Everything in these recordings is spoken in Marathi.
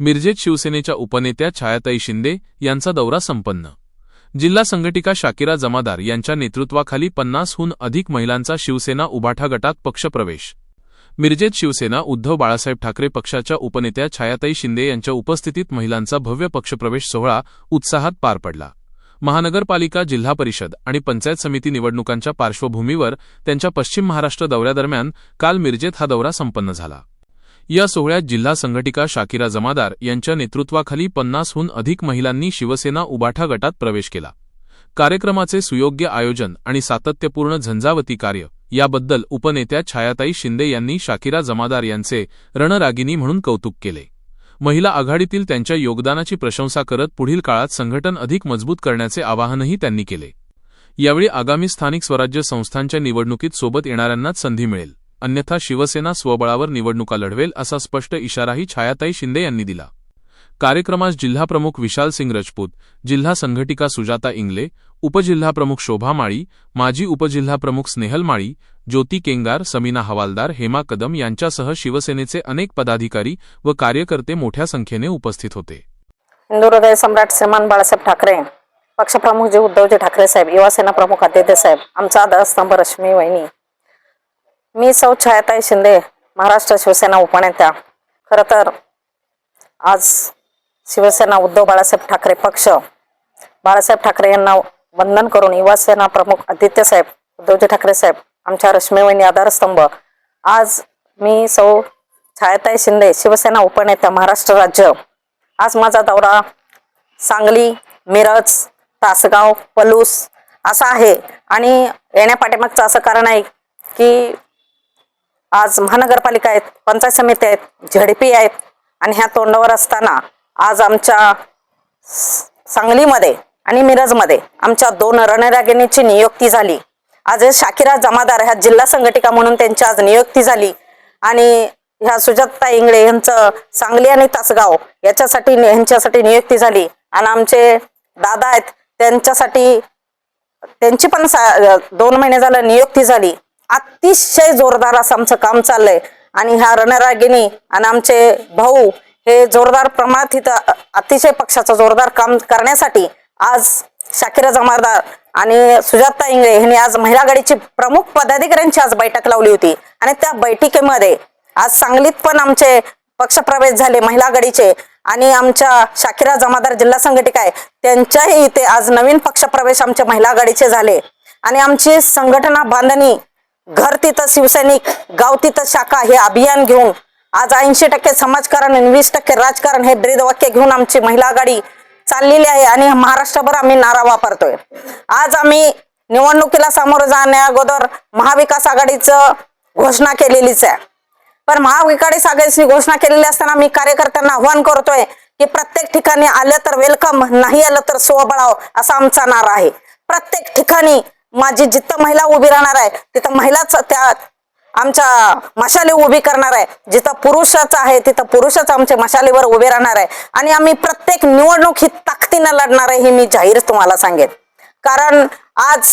मिरजेत शिवसेनेच्या उपनेत्या छायाताई शिंदे यांचा दौरा संपन्न. जिल्हा संघटिका शाकिरा जमादार यांच्या नेतृत्वाखाली पन्नासहून अधिक महिलांचा शिवसेना उभाठा गटात पक्षप्रवेश. मिरजेत शिवसेना उद्धव बाळासाहेब ठाकरे पक्षाच्या उपनेत्या छायाताई शिंदे यांच्या उपस्थितीत महिलांचा भव्य पक्षप्रवेश सोहळा उत्साहात पार पडला. महानगरपालिका जिल्हा परिषद आणि पंचायत समिती निवडणुकांच्या पार्श्वभूमीवर त्यांच्या पश्चिम महाराष्ट्र दौऱ्यादरम्यान काल मिरजेत हा दौरा संपन्न झाला. या सोहळ्यात जिल्हा संघटिका शाकिरा जमादार यांच्या नेतृत्वाखाली पन्नासहून अधिक महिलांनी शिवसेना उबाठा गटात प्रवेश केला. कार्यक्रमाचे सुयोग्य आयोजन आणि सातत्यपूर्ण झंझावती कार्य याबद्दल उपनेत्या छायाताई शिंदे यांनी शाकिरा जमादार यांचे रणरागिनी म्हणून कौतुक केले. महिला आघाडीतील त्यांच्या योगदानाची प्रशंसा करत पुढील काळात संघटन अधिक मजबूत करण्याचे आवाहनही त्यांनी केले. यावेळी आगामी स्थानिक स्वराज्य संस्थांच्या निवडणुकीत सोबत येणाऱ्यांनाच संधी मिळेल. अन्यथा शिवसेना स्वबळावर निवडणुका लढवेल असा स्पष्ट इशाराही छायाताई शिंदे यांनी दिला. कार्यक्रमास जिल्हाप्रमुख विशाल सिंग रजपूत जिल्हा संघटिका सुजाता इंगले उपजिल्हाप्रमुख शोभा माळी माजी उपजिल्हाप्रमुख स्नेहल माळी ज्योती केंगार समीना हवालदार हेमा कदम यांच्यासह शिवसेनेचे अनेक पदाधिकारी व कार्यकर्ते मोठ्या संख्येने उपस्थित होते. हिंदुहृदय सम्राट श्रीमान बाळासाहेब ठाकरे पक्षप्रमुख जे उद्धवजी ठाकरे साहेब युवासेना प्रमुख आदित्य साहेब आमचा आधारस्तंभ रश्मी वहिनी मी सौ छायाताई शिंदे. महाराष्ट्र शिवसेना उपनेत्या. खरं तर आज शिवसेना उद्धव बाळासाहेब ठाकरे पक्ष. बाळासाहेब ठाकरे यांना वंदन करून युवासेना प्रमुख आदित्य साहेब उद्धवजी ठाकरे साहेब आमच्या रश्मी आधारस्तंभ. आज मी सौ छायाताई शिंदे. शिवसेना उपनेत्या महाराष्ट्र राज्य. आज माझा दौरा सांगली मिरज तासगाव पलूस असा आहे. आणि येण्यापाठीमागचं असं कारण आहे की आज महानगरपालिका आहेत पंचायत समिती आहेत झेडपी आहेत आणि ह्या तोंडावर असताना आज आमच्या सांगलीमध्ये आणि मिरजमध्ये आमच्या दोन रणरागिणीची नियुक्ती झाली. आज शाकिरा जमादार ह्या जिल्हा संघटिका म्हणून त्यांची आज नियुक्ती झाली आणि ह्या सुजाता इंगळे यांचं सांगली आणि तासगाव याच्यासाठी यांच्यासाठी नियुक्ती झाली. आणि आमचे दादा आहेत त्यांच्यासाठी त्यांची पण सा- दोन महिने झालं नियुक्ती झाली. अतिशय जोरदार असं आमचं काम चाललंय. आणि ह्या रणरागिनी आणि आमचे भाऊ हे जोरदार प्रमाणात इथं अतिशय पक्षाचं जोरदार काम करण्यासाठी आज शाकिरा जमादार आणि सुजाता इंगळे यांनी आज महिला आघाडीची प्रमुख पदाधिकाऱ्यांची आज बैठक लावली होती. आणि त्या बैठकीमध्ये आज सांगलीत पण आमचे पक्षप्रवेश झाले महिला आघाडीचे. आणि आमच्या शाकिरा जमादार जिल्हा संघटिका आहे त्यांच्याही इथे आज नवीन पक्षप्रवेश आमच्या महिला आघाडीचे झाले. आणि आमची संघटना बांधणी घर तिथं शिवसैनिक गाव तिथं शाखा हे अभियान घेऊन आज ऐंशी टक्के समाजकारण आणि वीस टक्के राजकारण हे ब्रीदवाक्य घेऊन आमची महिला आघाडी चाललेली आहे आणि महाराष्ट्रभर आम्ही नारा वापरतोय. आज आम्ही निवडणुकीला सामोरं जाण्या अगोदर महाविकास आघाडीचं घोषणा केलेलीच आहे. पण महाविकास आघाडीची घोषणा केलेली असताना मी कार्यकर्त्यांना आव्हान करतोय की प्रत्येक ठिकाणी आलं तर वेलकम नाही आलं तर सोबळाव असा आमचा नारा आहे. प्रत्येक ठिकाणी माझी जिथं महिला उभी राहणार आहे तिथं महिलाच त्या आमच्या मशाली उभी करणार आहे. जिथं पुरुषच आहे तिथं पुरुषच आमच्या मशालीवर उभे राहणार आहे. आणि आम्ही प्रत्येक निवडणूक ही ताकदीनं लढणार आहे हे मी जाहीर तुम्हाला सांगेन. कारण आज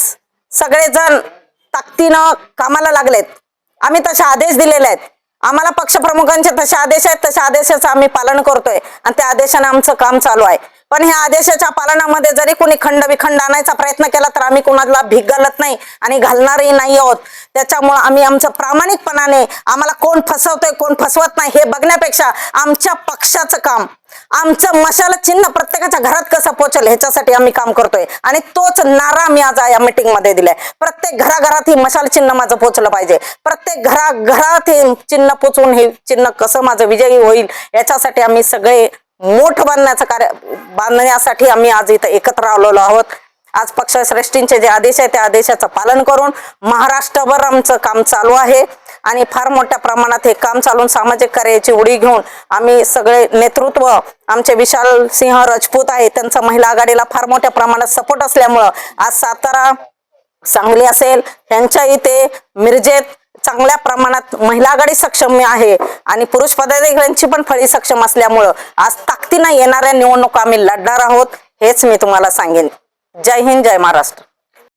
सगळेजण ताकदीनं कामाला लागलेत. आम्ही तसे आदेश दिलेले आहेत. आम्हाला पक्षप्रमुखांचे तसे आदेश आहेत तशा आदेशाचं आम्ही पालन करतोय आणि त्या आदेशाने आमचं काम चालू आहे. पण ह्या आदेशाच्या पालनामध्ये जरी कोणी खंड विखंड आणायचा प्रयत्न केला तर आम्ही कोणाला भीक घालत नाही आणि घालणारही नाही आहोत. त्याच्यामुळं आम्ही आमचं प्रामाणिकपणाने आम्हाला कोण फसवतोय कोण फसवत नाही हे बघण्यापेक्षा आमच्या पक्षाचं काम आमचं मशाला चिन्ह प्रत्येकाच्या घरात कसं पोचेल ह्याच्यासाठी आम्ही काम करतोय. आणि तोच नारा मी आज या मीटिंगमध्ये दिलाय. प्रत्येक घराघरात ही मशाल चिन्ह माझं पोचलं पाहिजे. प्रत्येक घराघरात हे चिन्ह पोचवून हे चिन्ह कसं माझं विजयी होईल याच्यासाठी आम्ही सगळे मोठ बांधण्याचं कार्य बांधण्यासाठी आम्ही आज इथं एकत्र आलेलो आहोत. आज पक्षश्रेष्ठींचे जे आदेश आहे त्या आदेशाचं पालन करून महाराष्ट्रभर आमचं काम चालू आहे. आणि फार मोठ्या प्रमाणात हे काम चालून सामाजिक कार्याची उडी घेऊन आम्ही सगळे नेतृत्व आमचे विशाल सिंह राजपूत आहे त्यांचा महिला आघाडीला फार मोठ्या प्रमाणात सपोर्ट असल्यामुळं आज सातारा सांगली असेल यांच्या इथे मिरजेत चांगल्या प्रमाणात महिला आघाडी सक्षम आहे आणि पुरुष पदाधिकाऱ्यांची पण फळी सक्षम असल्यामुळं आज ताकदीनं येणाऱ्या निवडणुका आम्ही लढणार आहोत हेच मी तुम्हाला सांगेन. जय हिंद जय महाराष्ट्र.